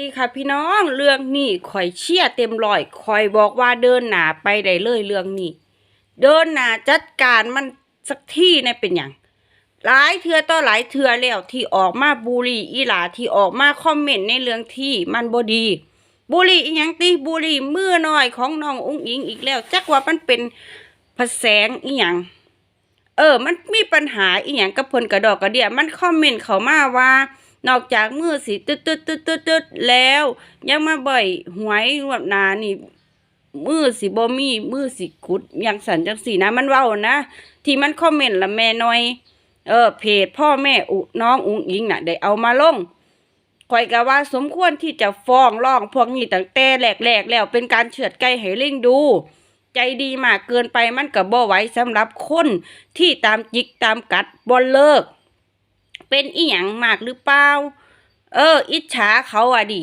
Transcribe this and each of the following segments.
ดีค่ะพี่น้องเรื่องนี้ข่อยเชี่ยเต็มร้อยข่อยบอกว่าเดินหนาไปได้เลยเรื่องนี้ เดินหนาจัดการมันสักที่ในเป็นอย่างหลายเทือต่อหลายเทือแล้วที่ออกมาบูลลี่อีหลาที่ออกมาคอมเมนต์ในเรื่องที่มันบดีบูลลี่อีหยังตีบูลลี่มือน้อยของน้องอุ้งอิงอีกแล้ว จักว่ามันเป็นภาแสงอีหยังเออ มันมีปัญหาอีหยังกับเพิ่นกระดอกกระเดียมันคอมเมนต์เข้ามาว่า นอกจากมือสิตึ๊ดตึ๊ดตึ๊ดตึ๊ดตึ๊ดแล้ว ยังมาบ่อยหวยรวบนานี่มือสิบ่มีมือสิกุดอยังสันจังสีนะ มันเว้านะ ที่มันคอมเมนต์ละแม่น้อย เออ เพจพ่อแม่อุน้องอุ้งอิงน่ะ ได้เอามาลงข่อยก็ว่าสมควรที่จะฟ้องร้องพวกนี้ตั้งแต่แรกๆแล้วเป็นการเฉือดไก่ให้ลิงดู ใจดีมากเกินไปมันก็บ่ไหวสำหรับคนที่ตามจิกตามกัดบ่เลิก เป็นอีหยังมากหรือเปล่า เออ อิจฉาเขาอะดิ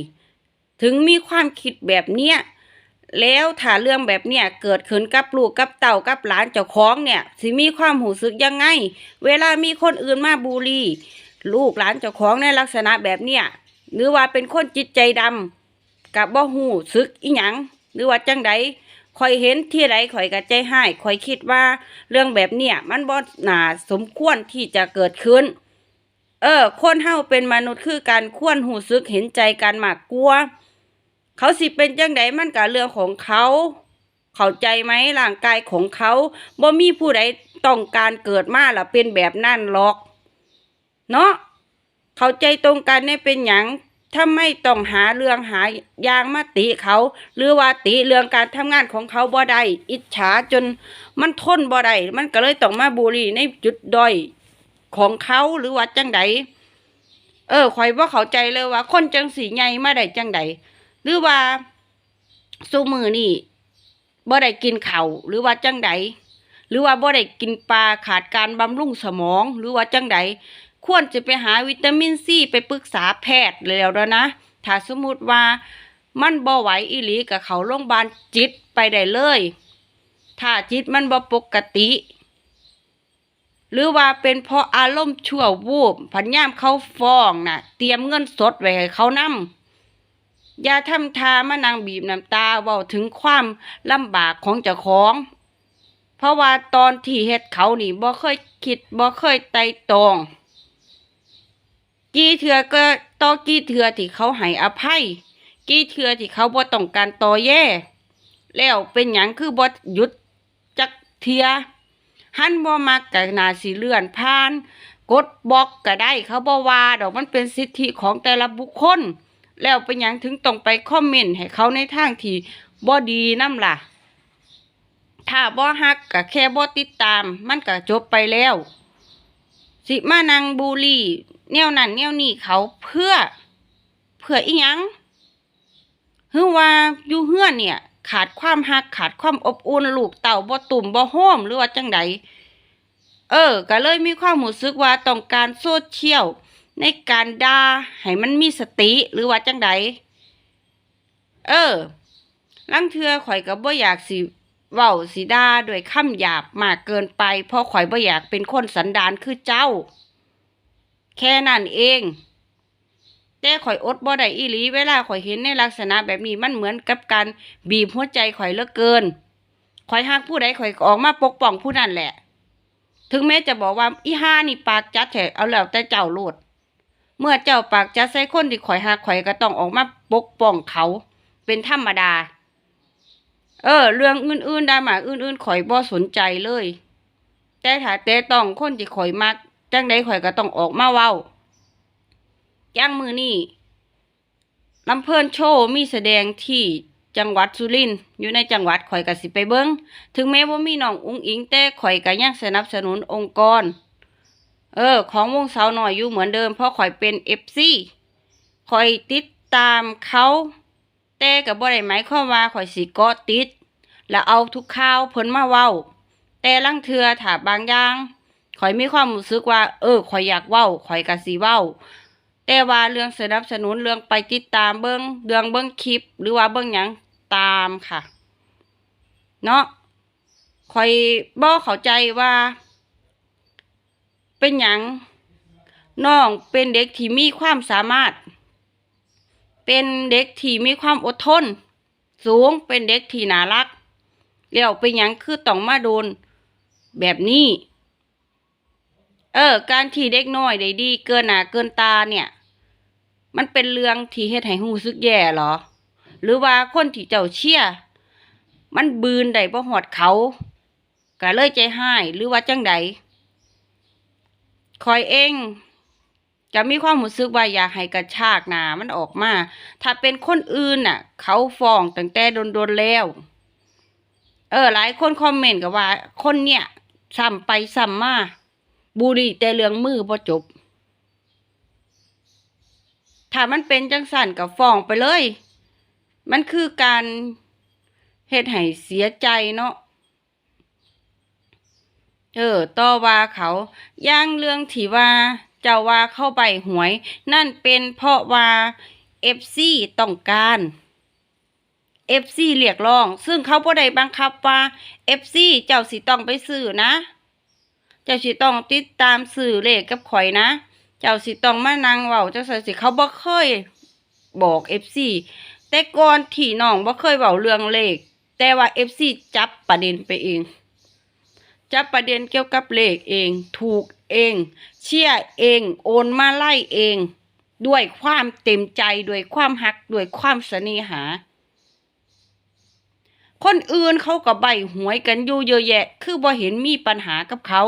ถึงมีความคิดแบบเนี้ย แล้วถ้าเรื่องแบบเนี้ยเกิดขึ้นกับลูกกับเต่ากับหลานเจ้าของเนี่ยสิมีความหูสึกยังไง เวลามีคนอื่นมาบูลลี่ลูกหลานเจ้าของในลักษณะแบบเนี้ยหรือว่าเป็นคนจิตใจดำกับบ่หูสึกอีหยังหรือว่าจังใดข่อยเห็นที่ใดข่อยก็ใจให้ข่อยคิดว่าเรื่องแบบเนี้ยมันบ่น่าสมควรที่จะเกิดขึ้น เออ คนเฮาเป็นมนุษย์คือการควรหูซึกเห็นใจกันมากกลัว เขาสิเป็นจังไดมันก็เรื่องของเขา เข้าใจไหมร่างกายของเขาบ่มีผู้ใดต้องการเกิดมาแล้วเป็นแบบนั่นหรอก เนาะเข้าใจตรงกันเนี่ยเป็นหยังถ้าไม่ต้องหาเรื่องหายางมาติเขา หรือว่าติเรื่องการทำงานของเขาบ่ได้อิจฉาจนมันทนบ่ได้มันก็เลยต้องมาบูลลี่ในจุดด้อย ของเขาหรือว่าจังใดเออข่อยว่าเข้าใจเลยว่า คนจังสีใหญ่มาได้จังใดหรือว่าสูมือนี่บ่ได้กินเข้าหรือว่าจังใดหรือว่าบ่ได้กินปลาขาดการบำรุงสมอง หรือว่าจังใดควรจะไปหาวิตามินซีไปปรึกษาแพทย์แล้วแล้วนะถ้าสมมติว่ามันบ่ไหวอีหลีกับเขาโรงพยาบาลจิตไปได้เลย ถ้าจิตมันบ่ปกติ หรือว่าเป็นเพราะอารมณ์ชั่ววูบพันยามเขาฟ้องน่ะ เตรียมเงินสดไว้ให้เขานำอย่าทำทามานั่งบีบน้ำตาเว้าถึงความลำบากของเจ้าของ เพราะว่าตอนที่เฮ็ดเขานี่บ่เคยคิดบ่เคยไต่ตอง กี่เถื่อก็ต่อกี่เถื่อที่เขาให้อภัย กี่เถื่อที่เขาบ่ต้องการต่อแย่ แล้วเป็นหยังคือบ่หยุดจักเทื่อ หันบ่มักก็น่าสิเลื่อนผ่าน กดบล็อกก็ได้เขาบ่ว่าดอกมันเป็นสิทธิของแต่ละบุคคล แล้วเป็นหยังถึงต้องไปคอมเมนต์ให้เขาในทางที่บ่ดีนำล่ะ ถ้าบ่ฮักก็แค่บ่ติดตาม มันก็จบไปแล้ว สิมานังบูลี่แนวนั้นแนวนี้เขาเพื่อ เพื่ออีหยังคือว่าอยู่เฮือนเนี่ย ขาดความฮักขาดความอบอุ่นลูกเต่าบ่ตุ่มบ่โฮมหรือว่าจังใดเออ ก็เลยมีความรู้สึกว่าต้องการโซเชียลในการด่าให้มันมีสติหรือว่าจังใดเออลังเทือข่อยก็บ่อยากสิเว้าสิด่าด้วยคำหยาบมากเกินไปเพราะข่อยบ่อยากเป็นคนสันดานคือเจ้า แค่นั้นเอง แต่ข่อยอดบ่ได้อีหลีเวลาข่อยเห็นในลักษณะแบบนี้มันเหมือนกับการบีบหัวใจข่อยเหลือเกินข่อยหักผู้ใดข่อยออกมาปกป้องผู้นั้นแหละ ถึงแม้จะบอกว่าอีห้านี่ปากจัดแถเอาแล้วแต่เจ้าโลดเมื่อเจ้าปากจัดใส่คนที่ข่อยหักข่อยก็ต้องออกมาปกป้องเขา เป็นธรรมดา เออ เรื่องอื่นๆดราม่าอื่นๆข่อยบ่สนใจเลย แต่ถ้าแต่ต้องคนที่ข่อยมักจังใดข่อยก็ต้องออกมาเว้า ย่างมือนี่ลำเพิ่นโชว์มีแสดงที่จังหวัดสุรินทร์อยู่ในจังหวัดข่อยก็สิไปเบิงถึงแม้ว่ามีน้องอุ้งอิงแต่ข่อยก็ยังสนับสนุนองค์กร เออ ของวงสาวหน่อยอยู่เหมือนเดิมเพราะข่อยเป็นเอฟซีข่อยติดตามเขาแต่ก็บ่ได้หมายความว่าข่อยสิเกาะติด แล้วเอาทุกข่าวเพิ่นมาเว้า แต่ลังเทือถ้าบางอย่างข่อยมีความรู้สึกว่า เออข่อยอยากเว้าข่อยก็สิเว้า แต่ว่าเรื่องสนับสนุนเรื่องไปติดตามเบิ้งเรื่องเบิ้งคลิป หรือว่าเบิ้งหยังตามค่ะ เนาะคอยบ่เข้าใจว่า เป็นหยังน้องเป็นเด็กที่มีความสามารถ เป็นเด็กที่มีความอดทน สูงเป็นเด็กที่น่ารักแล้วเป็นหยังคือต้องมาโดนแบบนี้ เออ การที่เด็กน้อยได้ดี เกินหน้าเกินตาเนี่ย มันเป็นเรื่องที่เฮ็ดให้รู้สึกแย่เหรอ หรือว่าคนที่เจ้าเชียมันบืนได้บ่หอดเขาก็เลยใจหายหรือว่าจังใดคอยเองจะมีความรู้สึกว่าอยากให้กระชากหนามันออกมา ถ้าเป็นคนอื่นน่ะ เขาฟ้องตั้งแต่โดนๆแล้ว เออ หลายคนคอมเมนต์กับว่า คนเนี่ยซ้ำไปซ้ำมาบุรีแต่เรื่องมือบ่จบามันเป็นจังสั่นกับฟ้องไปเลย มันคือการเฮ็ดให้เสียใจเนาะเออต่อว่าเขาย่างเรื่องที่ว่าเจ้าว่าเข้าไปหวย นั่นเป็นเพราะว่าเอฟซีต้องการเอฟซีเรียกร้อง ซึ่งเขาบ่ได้บังคับว่าเอฟซีเจ้าสิต้องไปซื้อนะ เจ้าสิต้องติดตามสื่อเลขกับข่อยนะ เจ้าสิต้องมานั่งเว้าจังซั่นสิเขาบ่เคยบอกเอฟซีแต่ก่อนที่น้องบ่เคยเว้าเรื่องเลข แต่ว่าเอฟซีจับประเด็นไปเอง จับประเด็นเกี่ยวกับเลขเอง ถูกเอง เชื่อเอง โอนมาไล่เอง ด้วยความเต็มใจด้วยความหักด้วยความเสน่หาคนอื่นเขาก็ใบหวยกันอยู่เยอะแยะ คือบ่เห็นมีปัญหากับเขา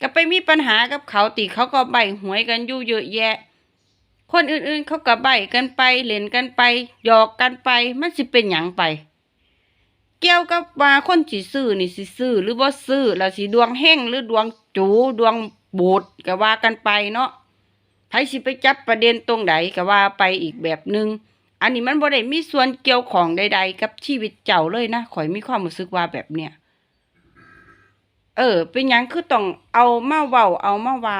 ก็ไปมีปัญหากับเขาติเขาก็ใบหวยกันอยู่เยอะแยะ คนอื่นๆเขาก็ใบกันไปเล่นกันไปหยอกกันไป มันสิเป็นหยังไป เกี่ยวกับว่าคนสิซื้อนี่สิซื้อหรือบ่ซื้อแล้วสิดวงเฮงหรือดวงจูดวงบูดก็ว่ากันไปเนาะไผสิไปจับประเด็นตรงใดก็ว่าไปอีกแบบนึงอันนี้มันบ่ได้มีส่วนเกี่ยวของใด ๆ กับชีวิตเจ้าเลยนะข่อยมีความรู้สึกว่าแบบเนี้ย เออ เป็นหยังคือต้องเอามาเว้าเอามาว่า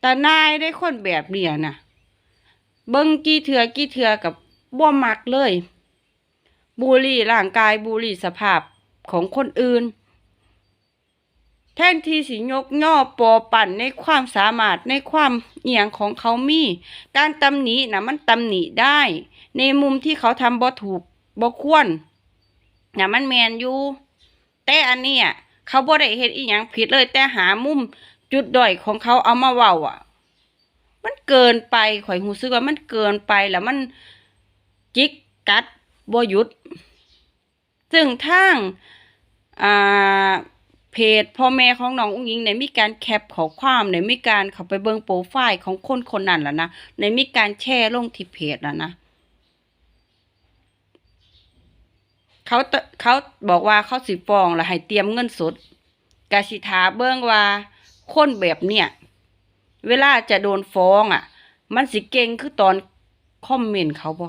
แต่นายได้คนแบบเนี้ยน่ะ เบิ่งกี่เถื่อกี่เถื่อกับบ่มักเลย บูลลี่ร่างกายบูลลี่สภาพของคนอื่น แทนที่สิยกย่อปอปั่นในความสามารถในความเอียงของเขามี การตำหนินะมันตำหนิได้ ในมุมที่เขาทำบ่ถูกบ่ควรนะมันแมนอยู่แต่อันเนี้ย เขาบ่ได้เฮ็ดอีหยังผิดเลยแต่หามุมจุดด้อยของเขาเอามาเว้าอะ มันเกินไปข่อยรู้สึกว่ามันเกินไปแล้วมันจิกกัดบ่หยุด ซึ่งทางอ่าเพจพ่อแม่ของน้องอุ้งยิงเนี่ยมีการแคปข้อความเนี่ยมีการเข้าไปเบิ่งโปรไฟล์ของคนคนนั้นแล้วนะในมีการแชร์ลงที่เพจแล้วนะ เขาต เขาบอกว่าเขาสิฟ้องแล้วให้เตรียมเงินสดกสิทาเบื้องว่าคนแบบเนี่ย เวลาจะโดนฟ้องอะ มันสิเก่งคือตอนคอมเมนต์เขาบ่